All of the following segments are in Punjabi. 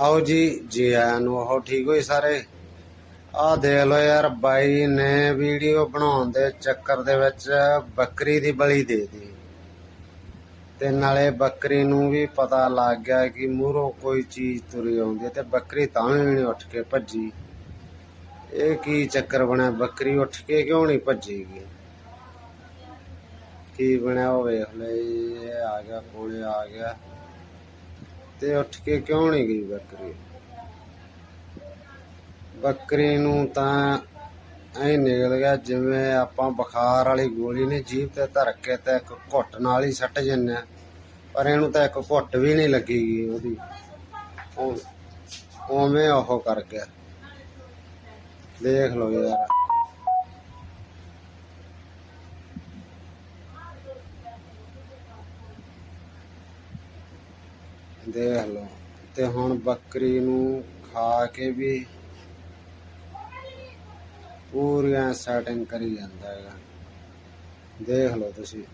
ਆਓ ਜੀ ਜੀ ਆਇਆਂ ਨੂੰ ਉਹ ਠੀਕ ਹੋਈ ਸਾਰੇ? ਆਹ ਦੇਖ ਲਓ ਯਾਰ, ਬਾਈ ਨੇ ਵੀਡੀਓ ਬਣਾਉਣ ਦੇ ਚੱਕਰ ਦੇ ਵਿੱਚ ਬੱਕਰੀ ਦੀ ਬਲੀ ਦੇ ਦਿੱਤੀ। ਤੇ ਨਾਲੇ ਬੱਕਰੀ ਨੂੰ ਵੀ ਪਤਾ ਲੱਗ ਗਿਆ ਕਿ ਮੂਹਰੋਂ ਕੋਈ ਚੀਜ਼ ਤੁਰੀ ਆਉਂਦੀ ਤੇ ਬੱਕਰੀ ਤਾਂ ਵੀ ਨਹੀਂ ਉੱਠ ਕੇ ਭੱਜੀ। ਇਹ ਕੀ ਚੱਕਰ ਬਣਿਆ? ਬੱਕਰੀ ਉੱਠ ਕੇ ਕਿਉਂ ਨਹੀਂ ਭੱਜੀਗੀ ਕੀ ਬਣਿਆ ਉਹ ਵੇਖ ਲੈ ਇਹ ਆ ਗਿਆ, ਕੋਲੇ ਆ ਗਿਆ। ਤੇ ਉੱਠ ਕੇ ਕਿਉਂ ਨਹੀਂ ਗਈ ਬੱਕਰੀ? ਬੱਕਰੀ ਨੂੰ ਤਾਂ ਐ ਨਿਕਲ ਗਿਆ ਜਿਵੇਂ ਆਪਾਂ ਬੁਖਾਰ ਵਾਲੀ ਗੋਲੀ ਨੇ ਜੀਭ ਤੇ ਧਰ ਕੇ ਤੇ ਇੱਕ ਘੁੱਟ ਨਾਲ ਹੀ ਸੱਟ ਜੰਨੇ ਪਰ ਇਹਨੂੰ ਤਾਂ ਇੱਕ ਘੁੱਟ ਵੀ ਨਹੀਂ ਲੱਗੀਗੀ ਉਹਦੀ। ਉਹ- ਉਵੇਂ ਉਹ ਕਰ ਗਿਆ। ਦੇਖ ਲਓ ਯਾਰ। ਦੇਖ ਲਓ। ਤੇ ਹੁਣ ਬੱਕਰੀ ਨੂੰ ਖਾ ਕੇ ਵੀ ਪੂਰੀਆਂ ਸੈਟਿੰਗ ਕਰੀ ਜਾਂਦਾ ਹੈਗਾ। ਦੇਖ ਲਓ ਤੁਸੀਂ।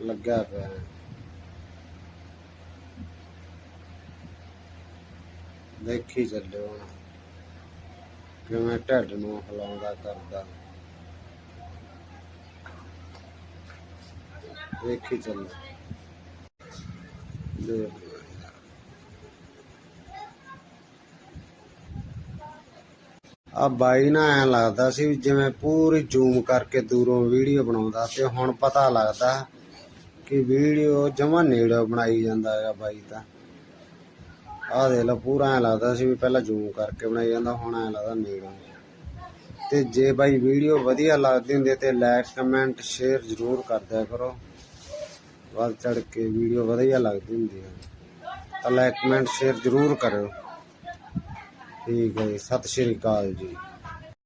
ਲੱਗਿਆ ਪਿਆ। ਦੇਖੀ ਚੱਲਿਓ ਹੁਣ। ਕਿਵੇਂ ਢਿੱਡ ਨੂੰ ਹਿਲਾਉਂਦਾ ਕਰਦਾ। ਵੇਖੀ ਚੱਲੋ। ਦੇਖ ਆ ਬਾਈ ਨਾ ਐ ਲੱਗਦਾ ਸੀ ਜਿਵੇਂ ਪੂਰੀ ਜ਼ੂਮ ਕਰਕੇ ਦੂਰੋਂ ਵੀਡੀਓ ਬਣਾਉਂਦਾ ਤੇ ਹੁਣ ਪਤਾ ਲੱਗਦਾ ਕਿ ਵੀਡੀਓ ਜਮਾ ਨੇੜੇ ਬਣਾਈ ਜਾਂਦਾ ਹੈਗਾ ਬਾਈ ਤਾਂ। ਆ ਦੇਖ ਲਓ, ਪੂਰਾ ਐ ਲੱਗਦਾ ਸੀ ਵੀ ਪਹਿਲਾਂ ਜ਼ੂਮ ਕਰਕੇ ਬਣਾਈ ਜਾਂਦਾ, ਹੁਣ ਐ ਲੱਗਦਾ ਨੇੜੇ ਤੇ ਜੇ ਬਾਈ ਵੀਡੀਓ ਵਧੀਆ ਲੱਗਦੀ ਹੁੰਦੀ ਤੇ ਲਾਈਕ ਕਮੈਂਟ ਸ਼ੇਅਰ ਜ਼ਰੂਰ ਕਰਦਿਆ ਕਰੋ। ਵੱਧ ਚੜ ਕੇ ਵੀਡੀਓ ਵਧੀਆ ਲੱਗਦੀ ਹੁੰਦੀ ਹੈ ਤਾਂ ਲਾਈਕ ਕਮੈਂਟ ਸ਼ੇਅਰ ਜ਼ਰੂਰ ਕਰਿਓ। ਠੀਕ ਹੈ ਜੀ, ਸਤਿ ਸ਼੍ਰੀ ਅਕਾਲ ਜੀ।